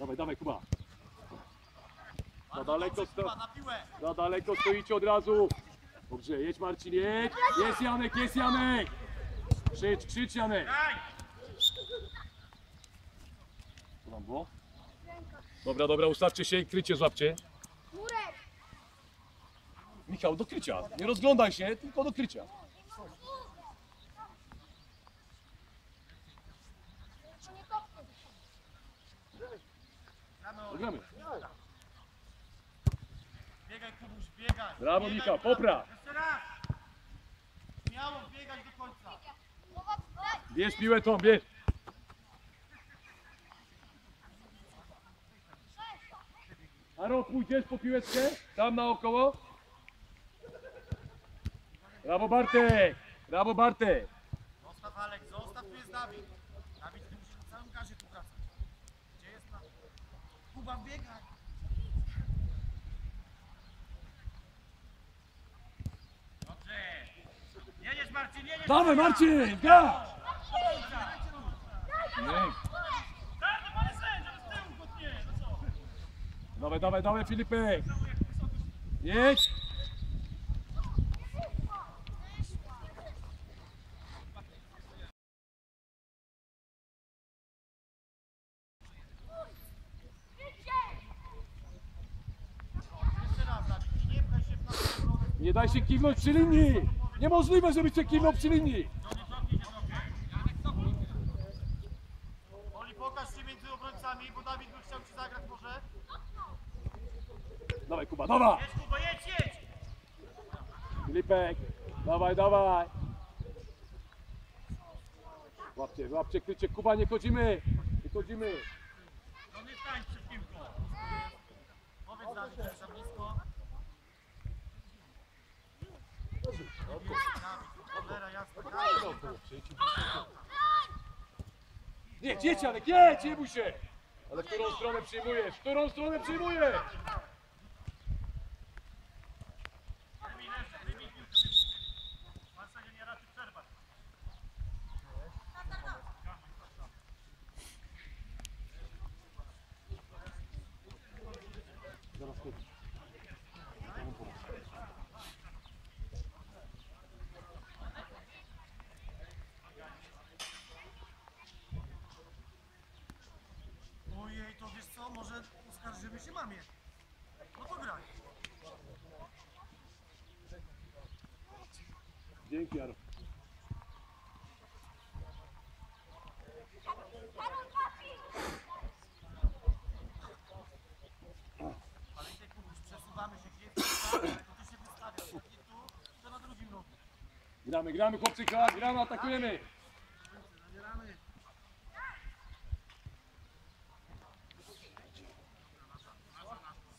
Dawaj, dawaj, Kuba. Za daleko, sto... Za daleko stoicie od razu. Dobrze, jedź Marcin, jedź. Jest Janek, jest Janek. Krzycz, krzycz Janek. Co tam było? Dobra, dobra, ustawcie się i krycie złapcie. Michał, do krycia. Nie rozglądaj się, tylko do krycia. Czy nie kopnę? Gramy. Biegaj, Kubuś, biegaj. Brawo, Biegaj, brawo. popra. Jeszcze raz. Śmiało, biegać do końca. Bierz piłę tą, bierz. Aro, pójdziesz po piłeczkę? Tam naokoło? Brawo Bartek! Brawo Bartek! Zostaw Alek, zostaw, tu jest. Dawid, ty musisz na całym gazie tu wracać. Gdzie jest na... Biegaj. Dobrze. Jedziesz Marcin, jedziesz. Dawaj Marcin! Gaz! Dawaj, dawaj, dawaj Filipek! Jedź! Jeszcze raz, Dawid. Nie pchaj się w naszą stronę. Nie daj się kiwnąć przy linii! Niemożliwe, żeby cię kiwnął przy linii! Oli, pokaż się między obrońcami, bo Dawid by chciał ci zagrać może. Dawaj Kuba, dawaj! Jedź, Kuba, jedź, jedź. Filipek, dawaj, dawaj! Łapcie, łapcie, krycie, Kuba, nie chodzimy! Nie chodzimy! No nie stań przed piłką. Powiedz jest za blisko. Nie, jedź Janek, jedź, nie bój się! Ale którą stronę przyjmujesz? Którą stronę przyjmujesz? Co, może uskarżymy się mamie. No to graj. Dzięki, Jaro. Pamiętaj Kubuś, przesuwamy się gdzieś, ale to ty się wystawiasz. Nie tu, to na drugim rogu. Gramy, gramy, chłopcy, gramy, atakujemy! Zabieramy.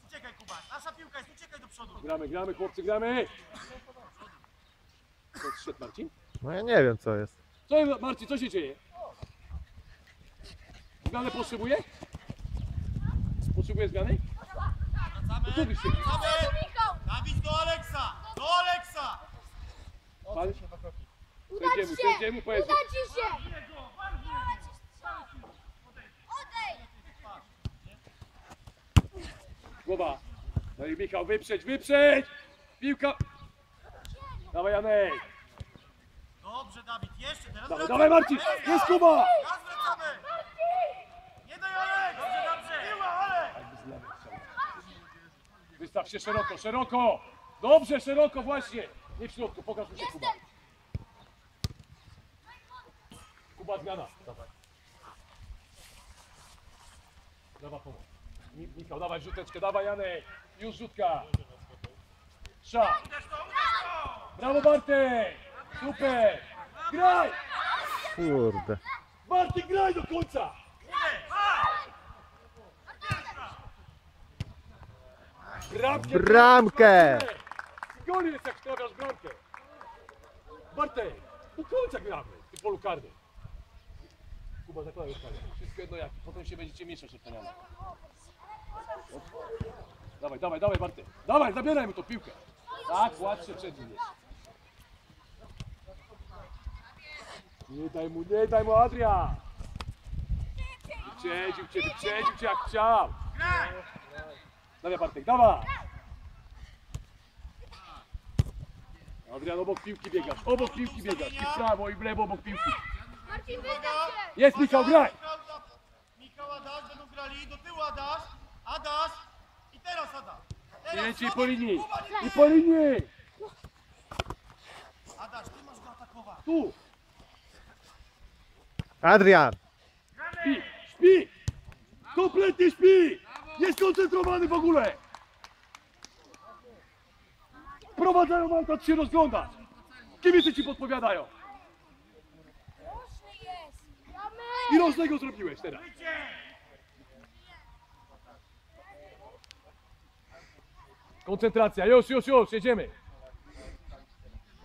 Uciekaj Kuba, nasza piłka jest, uciekaj do przodu. Gramy, gramy, chłopcy, gramy! Co szedł Marcin? No ja nie wiem co jest. Co, Marcin, co się dzieje? Zmianę potrzebuje? Potrzebuje zmiany? Wracamy, co wy się- wracamy. Michał! Dawid do Aleksa, do Aleksa. Pan... Uda Sędziemu, ci się! sędziemu powiedz. Uda ci się! Głowa. No i Michał, wyprzeć, wyprzeć! Piłka! Dawaj Janek! Dobrze Dawid, jeszcze, teraz Dawaj, dawaj Marcin! Jest Kuba! Raz wracamy. Nie daj Olek. Dobrze, dobrze. Piła Olek. Wystaw się szeroko, szeroko! Dobrze, szeroko właśnie! Nie w środku, pokaż mi się Kuba. Kuba zmiana. Dawaj. Dawa pomoc. Mi- Michał, dawaj rzuteczkę, dawaj Janek! Już rzutka! Sza! Brawo Bartek! Super! Graj! Kurde. Bartek, graj do końca! Bramkę! Bramkę! Gol jest jak stawiasz bramkę! Bartek! Do końca gramy w tym polu karnym. Kuba, zakładaj odpalę. Wszystko jedno jak. Potem się będziecie mieszać odpalane. Dawaj, dawaj, dawaj Bartek. Dawaj, zabieraj mu tą piłkę. Tak, się przed nim jest. Nie daj mu, nie daj mu Adria! Wyprzedził cię, wyprzedził cię jak chciał. Graj! Dawaj Bartek, dawaj! Adrian, obok piłki biegasz, obok piłki biegasz. I w prawo, i w lewo obok piłki. Marcin, wystaw się! Jest Michał, graj! Michał, Adaś będą grali, do tyłu Adaś, Adaś i teraz Adaś. Teraz po linii. Kuba, nie I po linii! Adaś, ty masz go atakować. Tu! Adrian! Śpi! Śpi! Kompletnie śpi! Jest skoncentrowany w ogóle! Prowadzają walkę, ty się rozglądasz! Kibice ci podpowiadają! Roczny jest! I rożnego zrobiłeś teraz! Koncentracja, już, już, już, jedziemy!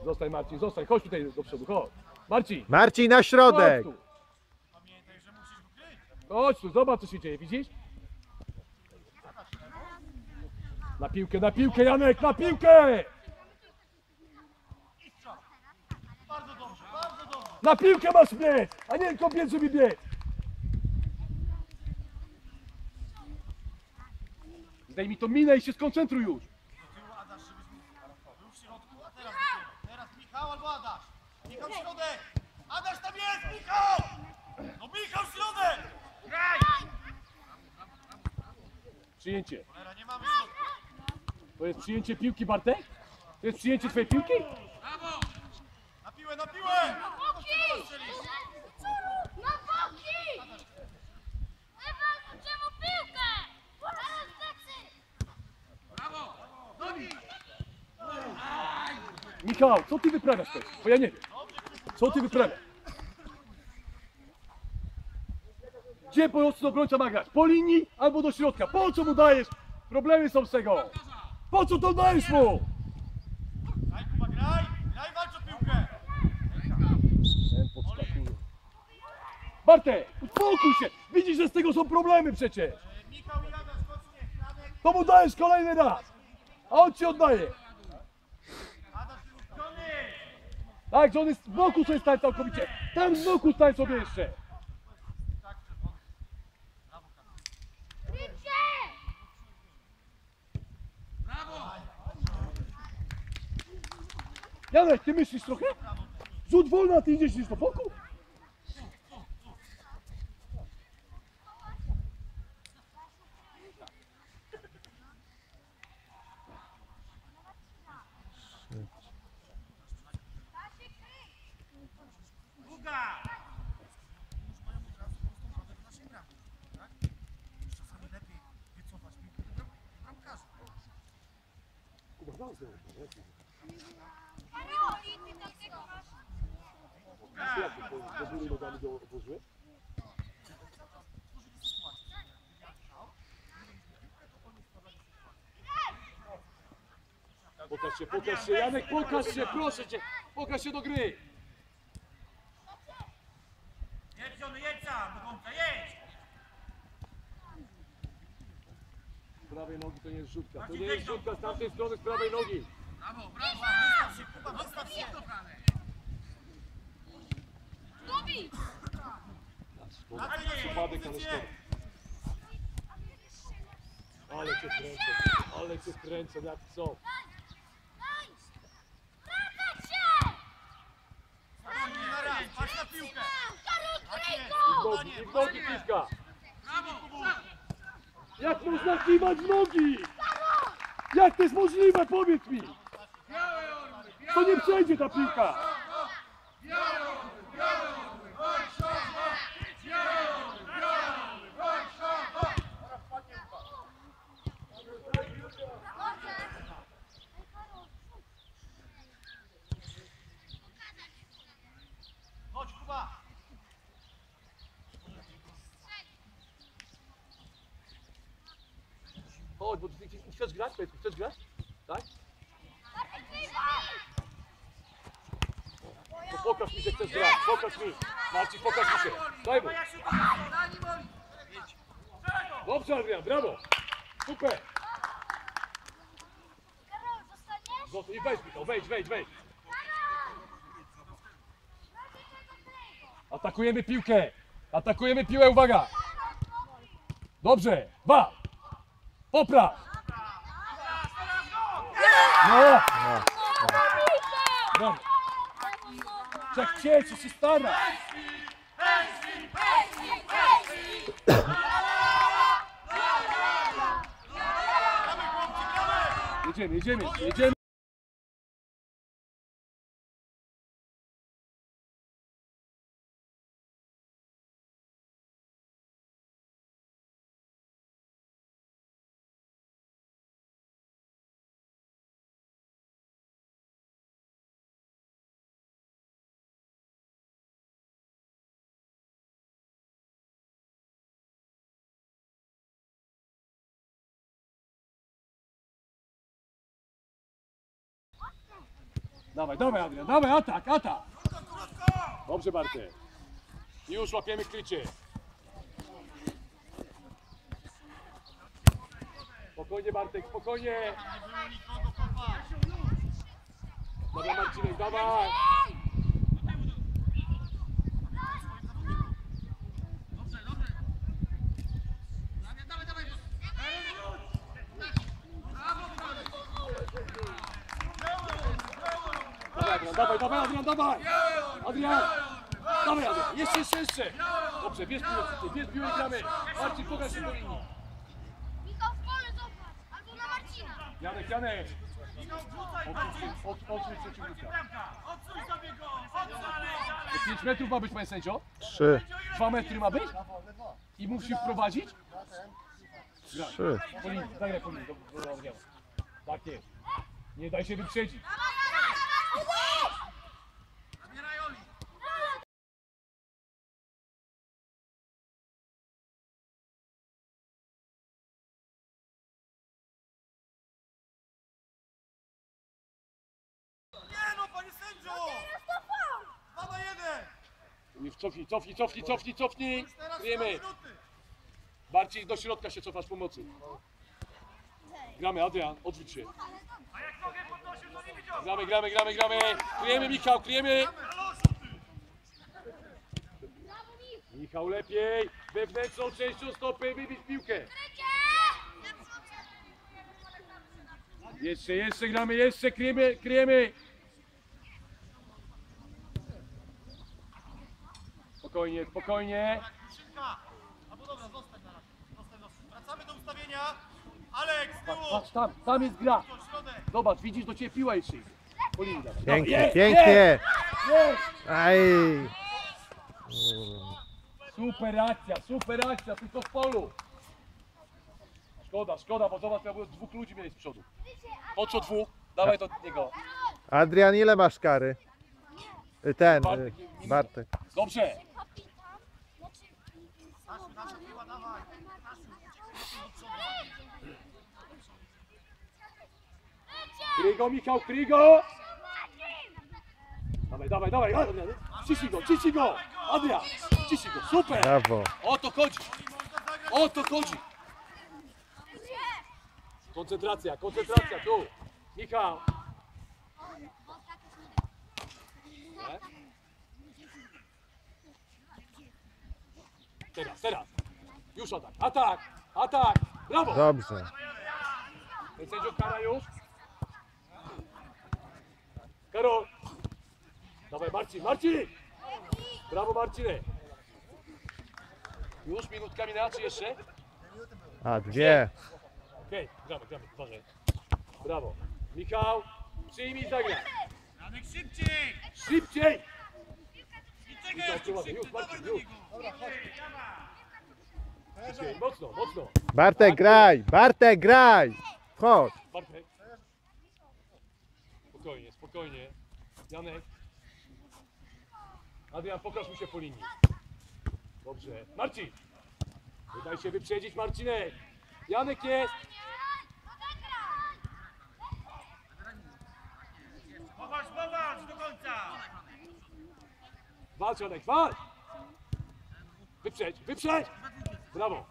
Zostań Marcin, zostań, chodź tutaj do przodu, chodź! Marcin! Marcin na Chodź środek! tu! Chodź tu, zobacz co się dzieje, widzisz? Na piłkę, na piłkę Janek, na piłkę! Bardzo dobrze, bardzo dobrze. Na piłkę masz biec, a nie kopiec, żeby biec! Zdejmij to minę i się skoncentruj już! Do tyłu Adaś, żebyś mógł- był w środku, a teraz do tyłu. Teraz Michał albo Adaś. Michał środek. Adaś tam jest, Michał! No Michał środek! Graj! Przyjęcie. Cholera, nie mamy środka. To jest przyjęcie piłki, Bartek? To jest przyjęcie twojej piłki? Na piłę, na piłę! Boki! Na boki! Wywalczycie mu piłkę! Teraz plecy! Michał, co ty wyprawiasz? Bo ja nie wiem. Co ty wyprawiasz? Gdzie pomocny obrońca ma grać? Po linii albo do środka? Po co mu dajesz? Problemy są z tego. Po co to dajesz mu? Graj, Kuba, graj! Walcz o piłkę! Bartek, uspokój się! Widzisz, że z tego są problemy przecież! To mu dajesz kolejny raz! A on ci oddaje! Adaś, Johnny! Tak, że on jest z boku sobie stań całkowicie! Tam z boku stań sobie jeszcze! Janek, ty myślisz trochę? Rzut wolny, a ty idziesz gdzieś do boku? Druga! Już mają od razu prostą drogę do naszej bramki, tak? Już czasami lepiej wycofać piłkę do bram- bramkarza. Karoli, ty takiego masz... Do góry nogami do odłożyłeś? Pokaż się, pokaż się, Janek, pokaż się, proszę cię! Pokaż się do gry! Jedź, Johnny, jedź sam, do końca, jedź! Z prawej nogi to nie jest rzutka, to nie jest rzutka z tamtej strony z prawej nogi. Brawo, brawo! Wystaw się, Kuba, wystaw się! Ty nie Przypadek, ale szkoda. Ale cię kręcę, ale cię kręcę, jak co? Patrz na piłkę! I w nogi, i w nogi piska! Jak można kiwać w nogi? Jak to jest możliwe, powiedz mi! To nie przejdzie ta piłka! Chcesz grać? Powiedz mi, chcesz grać? Tak? To pokaż mi, że chcesz grać, pokaż mi! Marcin, pokaż mi się! Daj mu! To! Dobrze, Adrian, brawo! Super! Zostaniesz? Zostań i wejdź mi to, wejdź, wejdź, wejdź! Atakujemy piłkę! Atakujemy piłę, uwaga! Dobrze, ba! Popraw! No! Brawo. Trzeba chcieć i się starać. Jedziemy, jedziemy, jedziemy. Dawaj, dawaj Adrian, dawaj, atak, atak. Dobrze Bartek. Już łapiemy krycie. Spokojnie Bartek, spokojnie. Dawaj Marcinek, dawaj. Dobrze, dobrze. Dawaj, dawaj, dawaj. Dawaj Adrian, dawaj, dawaj Adrian, dawaj. Adrian. Dawaj Adrian, jeszcze, jeszcze, jeszcze. Dobrze, bierz piłę, bierz piłę i gramy. Marcin, pokaż się do linii. Michał w pole zobacz. Albo na Marcina. Janek, Janek. Odsuń przeciwnika. Odsuń sobie go! Odsuń! 5 metrów ma być, panie sędzio? Trzy. 2 metry ma być? I musi wprowadzić? Trzy. Po linii, zagraj po linii, do, do Adriana. Tak jest. Nie daj się wyprzedzić. Zabieraj Oli! Nie no, panie sędzio! Dwa na jeden! Cofnij, cofnij, cofnij, cofnij, cofnij. Teraz Kryjemy. Bardziej do środka się cofasz pomocy. Gramy, Adrian, odwróć się. Gramy, gramy, gramy, gramy. Kryjemy, Michał, kryjemy. Michał lepiej. Wewnętrzną częścią stopy wybić piłkę. Jeszcze, jeszcze gramy, jeszcze kryjemy, kryjemy. Spokojnie, spokojnie. Szybka! Albo dobra, zostań na razie. Zostań, zostań. Wracamy do ustawienia. Alek, z Patrz, tyłu! patrz tam, tam jest gra. Zobacz, widzisz, do ciebie piła jeszcze. Pięknie, jest, pięknie. Jest, Aj. Super akcja, super akcja, tylko w polu. Szkoda, szkoda, bo zobacz, miałby dwóch ludzi mieli z przodu. Po co dwóch? Dawaj do niego. Adrian, ile masz kary? Ten, y, Bartek. Dobrze. Stasiu, nasza piła, dawaj! Kryj go, Michał, kryj go! Dawaj, dawaj, dawaj, Adrian, ciśnij go, ciśnij go! Adrian, ciśnij go, super! Brawo. O to chodzi, o to chodzi! Koncentracja, koncentracja, tu! Michał! Nie? Teraz, teraz! Już atak, atak, atak! Brawo! Dobrze. Ten sędzio kara już. Karol. Dawaj Marcin, Marcin! Brawo Marcinek. Już minutka minęła, czy jeszcze? A, dwie. Okej, gramy, gramy, uważaj. Brawo. Michał, przyjmij zagraj. Janek, szybciej! Szybciej! Czekaj, przyładaj, już szybciej, dawaj do niego! Szybciej, mocno, mocno. Bartek, graj. Bartek, graj. Chodź. Bartek. Spokojnie, spokojnie. Janek. Adrian, pokaż mu się po linii. Dobrze. Marcin! Nie daj się wyprzedzić, Marcinek! Janek jest! Popatrz, popatrz do końca! Walcz, Janek, walcz! Wyprzedź, wyprzedź! Brawo!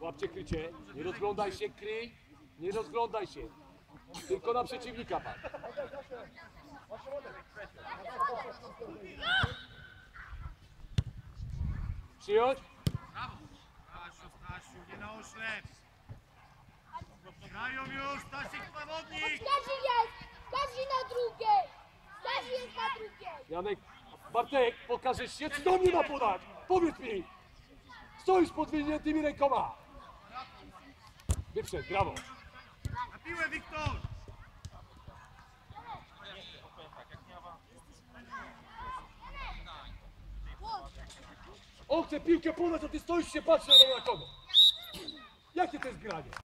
Łapcie krycie. Nie rozglądaj się, kryj. Nie rozglądaj się. Tylko na przeciwnika patrz. Przyjąć? Gościu, nie na oślep. Grają już, Stasiek zawodnik. Kazi jest! Kazi na drugiej! Jest na drugiej! Janek, Bartek, pokażesz się, czy do mnie ma podać? Powiedz mi! Stoisz pod wyjętymi rękoma! Wyprzedł, brawo! Na piłę, Wiktor. On chce piłkę podać, a ty stoisz się patrzysz na kogo. Jakie to jest granie?